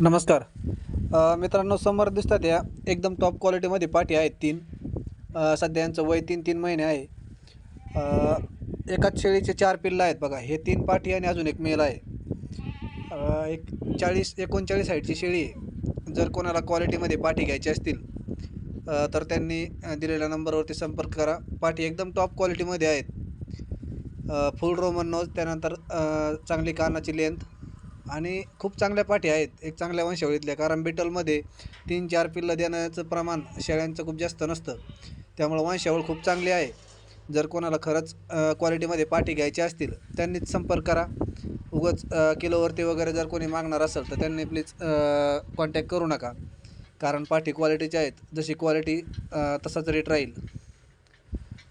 नमस्कार. अ, मित्रांनो समोर दिसतात या एकदम टॉप क्वालिटीमध्ये पाठी आहेत तीन. अ, सध्या यांचं वय तीन तीन महिने आहे. अ, एकाच शेळीचे चार पिल्लं आहेत बघा. हे तीन पाठी आणि अजून एक मेल आहे. अ, एक चाळीस एकोणचाळीस साईडची शेळी आहे. जर कोणाला क्वालिटीमध्ये पाठी घ्यायची असतील अ, तर त्यांनी अ, दिलेल्या नंबरवरती संपर्क करा. पाठी एकदम टॉप क्वालिटीमध्ये आहेत. फुल रोमन नोज त्यानंतर अ, चांगली कानाची लेंथ आणि खूप चांगल्या पाठी आहेत एक चांगल्या वंशावळीतल्या. कारण बिटलमध्ये तीन चार पिल्लं देण्याचं प्रमाण शेळ्यांचं खूप जास्त नसतं. त्यामुळं वंशावळ खूप चांगली आहे. जर कोणाला खरंच क्वालिटीमध्ये पाठी घ्यायची असतील त्यांनीच संपर्क करा. उगाच किलोवरती वगैरे जर कोणी मागणार असेल तर त्यांनी प्लीज कॉन्टॅक्ट करू नका. कारण पाठी क्वालिटीच्या आहेत. जशी क्वालिटी तसाच रेट राहील.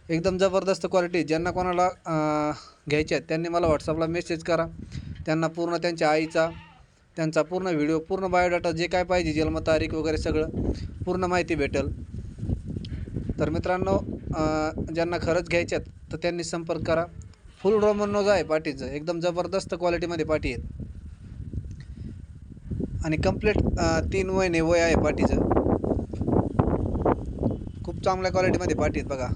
एकदम जबरदस्त क्वालिटी ज्यांना कोणाला घ्यायच्या आहेत त्यांनी मला व्हॉट्सअपला मेसेज करा. त्यांना पूर्ण त्यांच्या आईचा त्यांचा पूर्ण व्हिडिओ पूर्ण बायोडाटा जे काय पाहिजे जन्मतारीख वगैरे सगळं पूर्ण माहिती भेटेल. तर मित्रांनो ज्यांना खरंच घ्यायच्यात तर त्यांनी संपर्क करा. फुल रोमनोज आहे पाठीचं एकदम जबरदस्त क्वालिटीमध्ये पाठी आहेत. आणि कंप्लीट तीन महिने वय आहे पाठीचं. खूप चांगल्या क्वालिटीमध्ये पाठी आहेत बघा.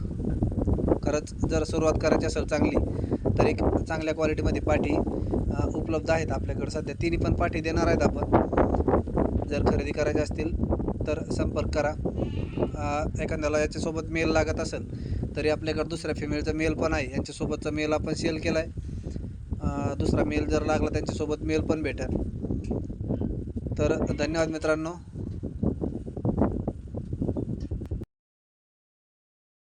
खरंच जर सुरुवात करायची असेल चांगली तर एक चांगल्या क्वालिटीमध्ये पाठी उपलब्ध आहेत आपल्याकडं सध्या. तिन्ही पण पाठी देणार आहेत आपण. जर खरेदी करायची असतील तर संपर्क करा. एखाद्याला याच्यासोबत मेल लागत असेल तरी आपल्याकडं दुसऱ्या फिमेलचा मेल पण आहे. यांच्यासोबतचा मेल आपण सेल केला आहे दुसरा मेल जर लागला त्यांच्यासोबत मेल पण भेटेल. तर धन्यवाद मित्रांनो.